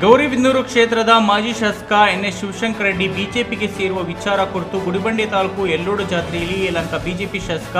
ಗೌರಿಬಿದನೂರು ಕ್ಷೇತ್ರದ ಮಾಜಿ ಶಾಸಕ ಎನ್ಎಸ್ ಶಿವಶಂಕರ ರೆಡ್ಡಿ ಬಿಜೆಪಿಗೆ ಸೇರುವ ವಿಚಾರ ಕುರಿತು ಗುಡಿಬಂಡೆ ತಾಲೂಕು ಎಲ್ಲೋಡು ಜಾತ್ರೆಯಲ್ಲಿ ಇಲ್ಲಂತ ಬಿಜೆಪಿ ಶಾಸಕ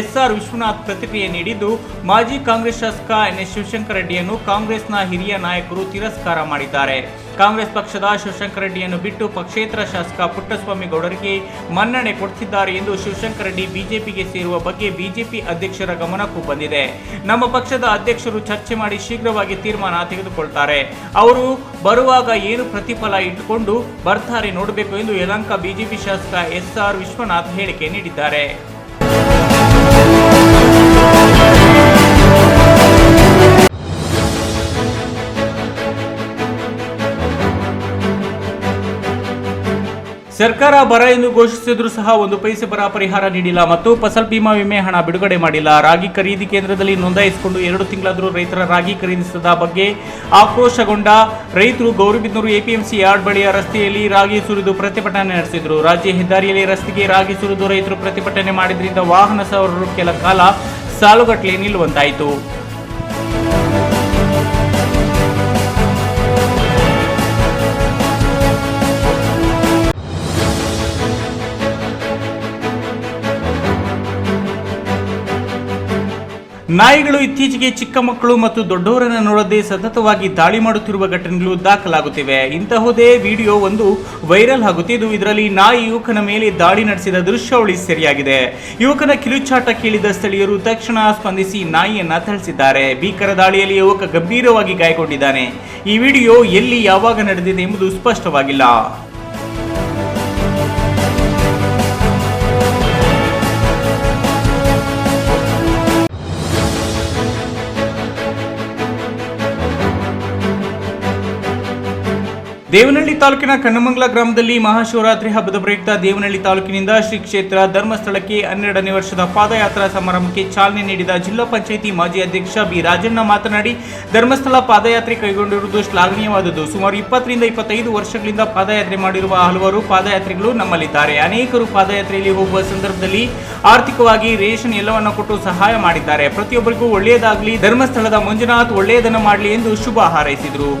ಎಸ್ಆರ್ ವಿಶ್ವನಾಥ್ ಪ್ರತಿಕ್ರಿಯೆ ನೀಡಿದ್ದು, ಮಾಜಿ ಕಾಂಗ್ರೆಸ್ ಶಾಸಕ ಎನ್ಎಸ್ ಶಿವಶಂಕರ ರೆಡ್ಡಿಯನ್ನು ಕಾಂಗ್ರೆಸ್ನ ಹಿರಿಯ ನಾಯಕರು ತಿರಸ್ಕಾರ ಮಾಡಿದ್ದಾರೆ. ಕಾಂಗ್ರೆಸ್ ಪಕ್ಷದ ಶಿವಶಂಕರ ರೆಡ್ಡಿಯನ್ನು ಬಿಟ್ಟು ಪಕ್ಷೇತರ ಶಾಸಕ ಪುಟ್ಟಸ್ವಾಮಿ ಗೌಡರಿಗೆ ಮನ್ನಣೆ ಕೊಡ್ತಿದ್ದಾರೆ ಎಂದು ಶಿವಶಂಕರ ರೆಡ್ಡಿ ಬಿಜೆಪಿಗೆ ಸೇರುವ ಬಗ್ಗೆ ಬಿಜೆಪಿ ಅಧ್ಯಕ್ಷರ ಗಮನಕ್ಕೂ ಬಂದಿದೆ. ನಮ್ಮ ಪಕ್ಷದ ಅಧ್ಯಕ್ಷರು ಚರ್ಚೆ ಮಾಡಿ ಶೀಘ್ರವಾಗಿ ತೀರ್ಮಾನ ತೆಗೆದುಕೊಳ್ತಾರೆ. ಅವರು ಬರುವಾಗ ಏನು ಪ್ರತಿಫಲ ಇಟ್ಟುಕೊಂಡು ಬರ್ತಾರೆ ನೋಡಬೇಕು ಎಂದು ಯಲಂಕ ಬಿಜೆಪಿ ಶಾಸಕ ಎಸ್ಆರ್ ವಿಶ್ವನಾಥ್ ಹೇಳಿಕೆ ನೀಡಿದ್ದಾರೆ. ಸರ್ಕಾರ ಬರ ಎಂದು ಘೋಷಿಸಿದ್ರೂ ಸಹ ಒಂದು ಪೈಸೆ ಬರ ಪರಿಹಾರ ನೀಡಿಲ್ಲ ಮತ್ತು ಫಸಲ್ ಭೀಮಾ ವಿಮೆ ಹಣ ಬಿಡುಗಡೆ ಮಾಡಿಲ್ಲ. ರಾಗಿ ಖರೀದಿ ಕೇಂದ್ರದಲ್ಲಿ ನೋಂದಾಯಿಸಿಕೊಂಡು ಎರಡು ತಿಂಗಳಾದರೂ ರೈತರ ರಾಗಿ ಖರೀದಿಸದ ಬಗ್ಗೆ ಆಕ್ರೋಶಗೊಂಡ ರೈತರು ಗೌರಿಬಿದನೂರು ಎಪಿಎಂಸಿ ಯಾರ್ಡ್ ಬಳಿಯ ರಸ್ತೆಯಲ್ಲಿ ರಾಗಿ ಸುರಿದು ಪ್ರತಿಭಟನೆ ನಡೆಸಿದರು. ರಾಜ್ಯ ಹೆದ್ದಾರಿಯಲ್ಲಿ ರಸ್ತೆಗೆ ರಾಗಿ ಸುರಿದು ರೈತರು ಪ್ರತಿಭಟನೆ ಮಾಡಿದ್ರಿಂದ ವಾಹನ ಸವಾರರು ಕೆಲ ಕಾಲ ಸಾಲುಗಟ್ಟಲೆ ನಿಲ್ಲುವಂತಾಯಿತು. ನಾಯಿಗಳು ಇತ್ತೀಚೆಗೆ ಚಿಕ್ಕ ಮಕ್ಕಳು ಮತ್ತು ದೊಡ್ಡವರನ್ನು ನೋಡದೆ ಸತತವಾಗಿ ದಾಳಿ ಮಾಡುತ್ತಿರುವ ಘಟನೆಗಳು ದಾಖಲಾಗುತ್ತಿವೆ. ಇಂತಹುದೇ ವಿಡಿಯೋ ಒಂದು ವೈರಲ್ ಆಗುತ್ತಿದ್ದು ಇದರಲ್ಲಿ ನಾಯಿ ಯುವಕನ ಮೇಲೆ ದಾಳಿ ನಡೆಸಿದ ದೃಶ್ಯಾವಳಿ ಸೆರೆಯಾಗಿದೆ. ಯುವಕನ ಕಿರುಚಾಟ ಕೇಳಿದ ಸ್ಥಳೀಯರು ತಕ್ಷಣ ಸ್ಪಂದಿಸಿ ನಾಯಿಯನ್ನ ಥಳಿಸಿದ್ದಾರೆ. ಭೀಕರ ದಾಳಿಯಲ್ಲಿ ಯುವಕ ಗಂಭೀರವಾಗಿ ಗಾಯಗೊಂಡಿದ್ದಾನೆ. ಈ ವಿಡಿಯೋ ಎಲ್ಲಿ ಯಾವಾಗ ನಡೆದಿದೆ ಎಂಬುದು ಸ್ಪಷ್ಟವಾಗಿಲ್ಲ. ದೇವನಹಳ್ಳಿ ತಾಲೂಕಿನ ಕನ್ನಮಂಗಲ ಗ್ರಾಮದಲ್ಲಿ ಮಹಾಶಿವರಾತ್ರಿ ಹಬ್ಬದ ಪ್ರಯುಕ್ತ ದೇವನಹಳ್ಳಿ ತಾಲೂಕಿನಿಂದ ಶ್ರೀ ಕ್ಷೇತ್ರ ಧರ್ಮಸ್ಥಳಕ್ಕೆ ಹನ್ನೆರಡನೇ ವರ್ಷದ ಪಾದಯಾತ್ರಾ ಸಮಾರಂಭಕ್ಕೆ ಚಾಲನೆ ನೀಡಿದ ಜಿಲ್ಲಾ ಪಂಚಾಯಿತಿ ಮಾಜಿ ಅಧ್ಯಕ್ಷ ಬಿ ರಾಜಣ್ಣ ಮಾತನಾಡಿ, ಧರ್ಮಸ್ಥಳ ಪಾದಯಾತ್ರೆ ಕೈಗೊಂಡಿರುವುದು ಶ್ಲಾಘನೀಯವಾದುದು ಸುಮಾರು ಇಪ್ಪತ್ತರಿಂದ ಇಪ್ಪತ್ತೈದು ವರ್ಷಗಳಿಂದ ಪಾದಯಾತ್ರೆ ಮಾಡಿರುವ ಹಲವಾರು ಪಾದಯಾತ್ರಿಗಳು ನಮ್ಮಲ್ಲಿದ್ದಾರೆ. ಅನೇಕರು ಪಾದಯಾತ್ರೆಯಲ್ಲಿ ಹೋಗುವ ಸಂದರ್ಭದಲ್ಲಿ ಆರ್ಥಿಕವಾಗಿ ರೇಷನ್ ಎಲ್ಲವನ್ನ ಕೊಟ್ಟು ಸಹಾಯ ಮಾಡಿದ್ದಾರೆ. ಪ್ರತಿಯೊಬ್ಬರಿಗೂ ಒಳ್ಳೆಯದಾಗಲಿ, ಧರ್ಮಸ್ಥಳದ ಮಂಜುನಾಥ್ ಒಳ್ಳೆಯದನ್ನು ಮಾಡಲಿ ಎಂದು ಶುಭ ಹಾರೈಸಿದರು.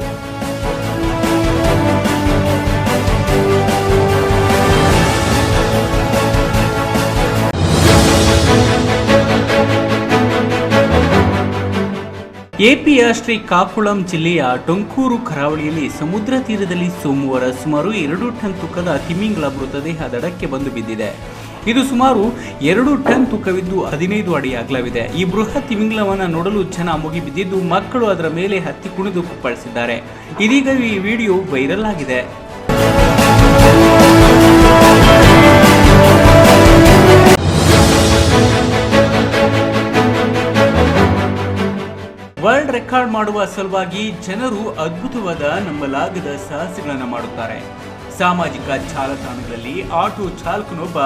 ಎಪಿಯ ಶ್ರೀಕಾಕುಳಂ ಜಿಲ್ಲೆಯ ಟೊಂಕೂರು ಕರಾವಳಿಯಲ್ಲಿ ಸಮುದ್ರ ತೀರದಲ್ಲಿ ಸೋಮವಾರ ಸುಮಾರು ಎರಡು ಟನ್ ತೂಕದ ತಿಮಿಂಗಲ ಮೃತದೇಹ ದಡಕ್ಕೆ ಬಂದು ಬಿದ್ದಿದೆ. ಇದು ಸುಮಾರು ಎರಡು ಟನ್ ತೂಕವಿದ್ದು ಹದಿನೈದು ಅಡಿ ಅಗಲವಿದೆ. ಈ ಬೃಹತ್ ತಿಮಿಂಗಲವನ್ನು ನೋಡಲು ಜನ ಮುಗಿಬಿದ್ದಿದ್ದು ಮಕ್ಕಳು ಅದರ ಮೇಲೆ ಹತ್ತಿ ಕುಣಿದು ಕುಪ್ಪಳಿಸಿದ್ದಾರೆ. ಇದೀಗ ಈ ವಿಡಿಯೋ ವೈರಲ್ ಆಗಿದೆ. ವರ್ಲ್ಡ್ ರೆಕಾರ್ಡ್ ಮಾಡುವ ಸಲುವಾಗಿ ಜನರು ಅದ್ಭುತವಾದ ನಂಬಲಾಗದ ಸಾಹಸಗಳನ್ನು ಮಾಡುತ್ತಾರೆ. ಸಾಮಾಜಿಕ ಜಾಲತಾಣಗಳಲ್ಲಿ ಆಟೋ ಚಾಲಕನೊಬ್ಬ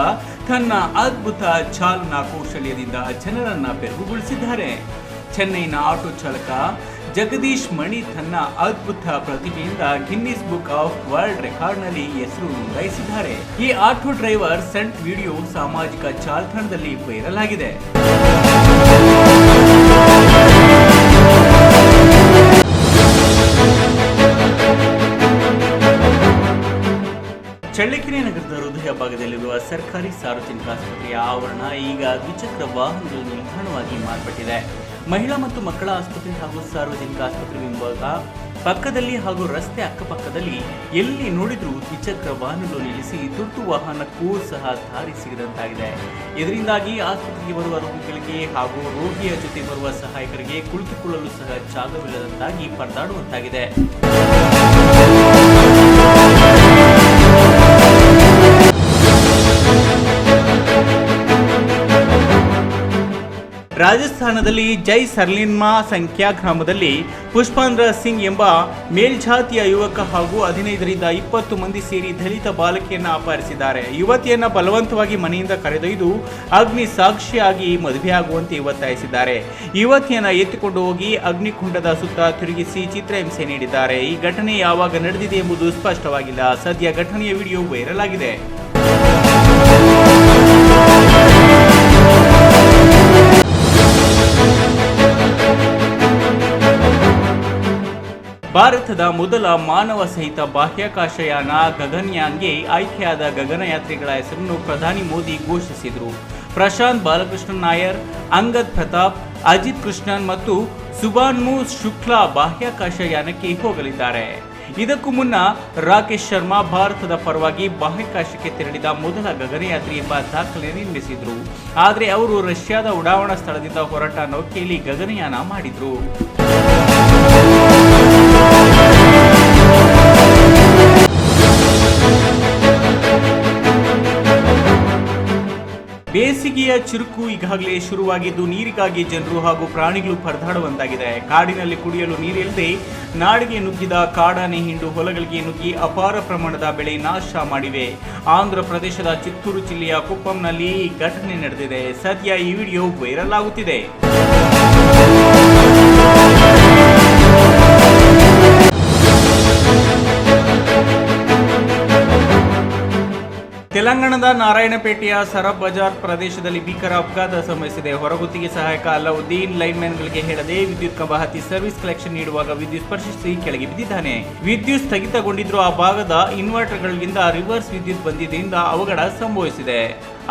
ತನ್ನ ಅದ್ಭುತ ಚಾಲನಾ ಕೌಶಲ್ಯದಿಂದ ಜನರನ್ನ ಬೆರಗುಗೊಳಿಸಿದ್ದಾರೆ. ಚೆನ್ನೈನ ಆಟೋ ಚಾಲಕ ಜಗದೀಶ್ ಮಣಿ ತನ್ನ ಅದ್ಭುತ ಪ್ರತಿಭೆಯಿಂದ ಗಿನ್ನಿಸ್ ಬುಕ್ ಆಫ್ ವರ್ಲ್ಡ್ ರೆಕಾರ್ಡ್ನಲ್ಲಿ ಹೆಸರು ನೋಂದಾಯಿಸಿದ್ದಾರೆ. ಈ ಆಟೋ ಡ್ರೈವರ್ ಸೆಂಟ್ ವಿಡಿಯೋ ಸಾಮಾಜಿಕ ಜಾಲತಾಣದಲ್ಲಿ ವೈರಲ್ ಆಗಿದೆ. ಚಳ್ಳಕೆರೆ ನಗರದ ಹೃದಯ ಭಾಗದಲ್ಲಿರುವ ಸರ್ಕಾರಿ ಸಾರ್ವಜನಿಕ ಆಸ್ಪತ್ರೆಯ ಆವರಣ ಈಗ ದ್ವಿಚಕ್ರ ವಾಹನಗಳು ನಿಲ್ದಾಣವಾಗಿ ಮಾರ್ಪಟ್ಟಿದೆ. ಮಹಿಳಾ ಮತ್ತು ಮಕ್ಕಳ ಆಸ್ಪತ್ರೆ ಹಾಗೂ ಸಾರ್ವಜನಿಕ ಆಸ್ಪತ್ರೆ ವಿಭಾಗ ಪಕ್ಕದಲ್ಲಿ ಹಾಗೂ ರಸ್ತೆ ಅಕ್ಕಪಕ್ಕದಲ್ಲಿ ಎಲ್ಲಿ ನೋಡಿದ್ರೂ ದ್ವಿಚಕ್ರ ವಾಹನಗಳು ನಿಲ್ಲಿಸಿ ತುರ್ತು ವಾಹನಕ್ಕೂ ಸಹ ದಾರಿ ಸಿಗದಂತಾಗಿದೆ. ಇದರಿಂದಾಗಿ ಆಸ್ಪತ್ರೆಗೆ ಬರುವ ರೋಗಿಗಳಿಗೆ ಹಾಗೂ ರೋಗಿಯ ಜೊತೆ ಬರುವ ಸಹಾಯಕರಿಗೆ ಕುಳಿತುಕೊಳ್ಳಲು ಸಹ ಜಾಗವಿಲ್ಲದಂತಾಗಿ ಪರದಾಡುವಂತಾಗಿದೆ. ರಾಜಸ್ಥಾನದಲ್ಲಿ ಜೈ ಸರ್ಲಿನ್ಮಾ ಸಂಖ್ಯಾ ಗ್ರಾಮದಲ್ಲಿ ಪುಷ್ಪಾಂದ್ರ ಸಿಂಗ್ ಎಂಬ ಮೇಲ್ಜಾತಿಯ ಯುವಕ ಹಾಗೂ ಹದಿನೈದರಿಂದ ಇಪ್ಪತ್ತು ಮಂದಿ ಸೇರಿ ದಲಿತ ಬಾಲಕಿಯನ್ನು ಅಪಹರಿಸಿದ್ದಾರೆ. ಯುವತಿಯನ್ನು ಬಲವಂತವಾಗಿ ಮನೆಯಿಂದ ಕರೆದೊಯ್ದು ಅಗ್ನಿ ಸಾಕ್ಷಿಯಾಗಿ ಮದುವೆಯಾಗುವಂತೆ ಒತ್ತಾಯಿಸಿದ್ದಾರೆ. ಯುವತಿಯನ್ನು ಎತ್ತಿಕೊಂಡು ಹೋಗಿ ಅಗ್ನಿಕುಂಡದ ಸುತ್ತ ತಿರುಗಿಸಿ ಚಿತ್ರಹಿಂಸೆ ನೀಡಿದ್ದಾರೆ. ಈ ಘಟನೆ ಯಾವಾಗ ನಡೆದಿದೆ ಎಂಬುದು ಸ್ಪಷ್ಟವಾಗಿಲ್ಲ. ಸದ್ಯ ಘಟನೆಯ ವಿಡಿಯೋ ವೈರಲ್ ಆಗಿದೆ. ಭಾರತದ ಮೊದಲ ಮಾನವ ಸಹಿತ ಬಾಹ್ಯಾಕಾಶಯಾನ ಗಗನಯಾನ್ಗೆ ಆಯ್ಕೆಯಾದ ಗಗನಯಾತ್ರಿಗಳ ಹೆಸರನ್ನು ಪ್ರಧಾನಿ ಮೋದಿ ಘೋಷಿಸಿದರು. ಪ್ರಶಾಂತ್ ಬಾಲಕೃಷ್ಣನ್ ನಾಯರ್, ಅಂಗದ್ ಪ್ರತಾಪ್, ಅಜಿತ್ ಕೃಷ್ಣನ್ ಮತ್ತು ಸುಭಾನ್ಮು ಶುಕ್ಲಾ ಬಾಹ್ಯಾಕಾಶಯಾನಕ್ಕೆ ಹೋಗಲಿದ್ದಾರೆ. ಇದಕ್ಕೂ ಮುನ್ನ ರಾಕೇಶ್ ಶರ್ಮಾ ಭಾರತದ ಪರವಾಗಿ ಬಾಹ್ಯಾಕಾಶಕ್ಕೆ ತೆರಳಿದ ಮೊದಲ ಗಗನಯಾತ್ರಿ ಎಂಬ ದಾಖಲೆ ನಿರ್ಮಿಸಿದ್ರು. ಆದರೆ ಅವರು ರಷ್ಯಾದ ಉಡಾವಣಾ ಸ್ಥಳದಿಂದ ಹೊರಟ ನೌಕೆಯಲ್ಲಿ ಗಗನಯಾನ ಮಾಡಿದ್ರು. ಬೇಸಿಗೆಯ ಚುರುಕು ಈಗಾಗಲೇ ಶುರುವಾಗಿದ್ದು, ನೀರಿಗಾಗಿ ಜನರು ಹಾಗೂ ಪ್ರಾಣಿಗಳು ಪರದಾಡುವಂತಾಗಿದೆ. ಕಾಡಿನಲ್ಲಿ ಕುಡಿಯಲು ನೀರಿಲ್ಲದೆ ನಾಡಿಗೆ ನುಗ್ಗಿದ ಕಾಡಾನೆ ಹಿಂಡು ಹೊಲಗಳಿಗೆ ನುಗ್ಗಿ ಅಪಾರ ಪ್ರಮಾಣದ ಬೆಳೆ ನಾಶ ಮಾಡಿವೆ. ಆಂಧ್ರ ಪ್ರದೇಶದ ಚಿತ್ತೂರು ಜಿಲ್ಲೆಯ ಕುಪ್ಪಂನಲ್ಲಿ ಈ ಘಟನೆ ನಡೆದಿದೆ. ಸದ್ಯ ಈ ವಿಡಿಯೋ ವೈರಲ್ ಆಗುತ್ತಿದೆ. ತೆಲಂಗಾಣದ ನಾರಾಯಣಪೇಟೆಯ ಸರಬ್ ಬಜಾರ್ ಪ್ರದೇಶದಲ್ಲಿ ಭೀಕರ ಅಪಘಾತ ಸಂಭವಿಸಿದೆ. ಹೊರಗುತ್ತಿಗೆ ಸಹಾಯಕ ಅಲಾವುದ್ದೀನ್ ಲೈನ್ಮ್ಯಾನ್ಗಳಿಗೆ ಹೇಳದೆ ವಿದ್ಯುತ್ ಕಂಬ ಹತ್ತಿ ಸರ್ವಿಸ್ ಕಲೆಕ್ಷನ್ ನೀಡುವಾಗ ವಿದ್ಯುತ್ ಸ್ಪರ್ಶಿಸಿ ಕೆಳಗೆ ಬಿದ್ದಿದ್ದಾನೆ. ವಿದ್ಯುತ್ ಸ್ಥಗಿತಗೊಂಡಿದ್ರು ಆ ಭಾಗದ ಇನ್ವರ್ಟರ್ಗಳಿಂದ ರಿವರ್ಸ್ ವಿದ್ಯುತ್ ಬಂದಿದ್ದರಿಂದ ಅವಘಡ ಸಂಭವಿಸಿದೆ.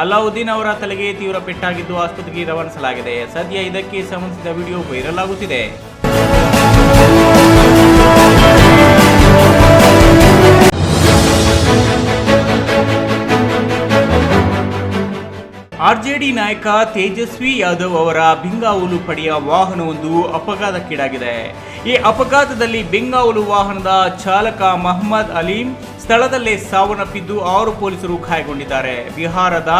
ಅಲಾವುದ್ದೀನ್ ಅವರ ತಲೆಗೆ ತೀವ್ರ ಪೆಟ್ಟಾಗಿದ್ದು ಆಸ್ಪತ್ರೆಗೆ ರವಾನಿಸಲಾಗಿದೆ. ಸದ್ಯ ಇದಕ್ಕೆ ಸಂಬಂಧಿಸಿದ ವಿಡಿಯೋ ವೈರಲ್ ಆಗುತ್ತಿದೆ. ಆರ್ಜೆಡಿ ನಾಯಕ ತೇಜಸ್ವಿ ಯಾದವ್ ಅವರ ಬೆಂಗಾವಲು ಪಡೆಯ ವಾಹನವೊಂದು ಅಪಘಾತಕ್ಕೀಡಾಗಿದೆ. ಈ ಅಪಘಾತದಲ್ಲಿ ಬೆಂಗಾವಲು ವಾಹನದ ಚಾಲಕ ಮಹಮ್ಮದ್ ಅಲೀಂ ಸ್ಥಳದಲ್ಲೇ ಸಾವನ್ನಪ್ಪಿದ್ದು ಆರು ಪೊಲೀಸರು ಗಾಯಗೊಂಡಿದ್ದಾರೆ. ಬಿಹಾರದ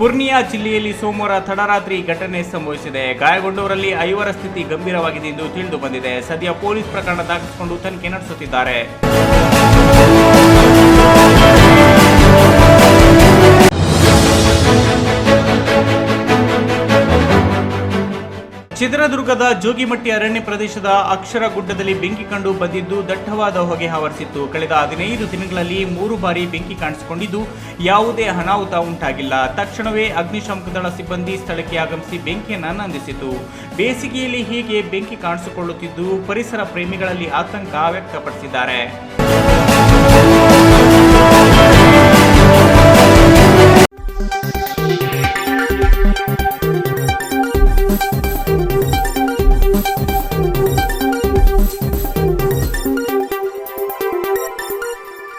ಪೂರ್ಣಿಯಾ ಜಿಲ್ಲೆಯಲ್ಲಿ ಸೋಮವಾರ ತಡರಾತ್ರಿ ಘಟನೆ ಸಂಭವಿಸಿದೆ. ಗಾಯಗೊಂಡವರಲ್ಲಿ ಐವರ ಸ್ಥಿತಿ ಗಂಭೀರವಾಗಿದೆ ಎಂದು ತಿಳಿದು ಬಂದಿದೆ. ಸದ್ಯ ಪೊಲೀಸ್ ಪ್ರಕರಣ ದಾಖಲಿಸಿಕೊಂಡು ತನಿಖೆ ನಡೆಸುತ್ತಿದ್ದಾರೆ. ಚಿತ್ರದುರ್ಗದ ಜೋಗಿಮಟ್ಟಿ ಅರಣ್ಯ ಪ್ರದೇಶದ ಅಕ್ಷರ ಗುಡ್ಡದಲ್ಲಿ ಬೆಂಕಿ ಕಂಡು ಬಂದಿದ್ದು ದಟ್ಟವಾದ ಹೊಗೆ ಆವರಿಸಿತ್ತು ಕಳೆದ ಹದಿನೈದು ದಿನಗಳಲ್ಲಿ ಮೂರು ಬಾರಿ ಬೆಂಕಿ ಕಾಣಿಸಿಕೊಂಡಿದ್ದು ಯಾವುದೇ ಅನಾಹುತ ಉಂಟಾಗಿಲ್ಲ. ತಕ್ಷಣವೇ ಅಗ್ನಿಶಾಮಕ ದಳ ಸಿಬ್ಬಂದಿ ಸ್ಥಳಕ್ಕೆ ಆಗಮಿಸಿ ಬೆಂಕಿಯನ್ನು ನಂದಿಸಿತು. ಬೇಸಿಗೆಯಲ್ಲಿ ಹೀಗೆ ಬೆಂಕಿ ಕಾಣಿಸಿಕೊಳ್ಳುತ್ತಿದ್ದು ಪರಿಸರ ಪ್ರೇಮಿಗಳಲ್ಲಿ ಆತಂಕ ವ್ಯಕ್ತಪಡಿಸಿದ್ದಾರೆ.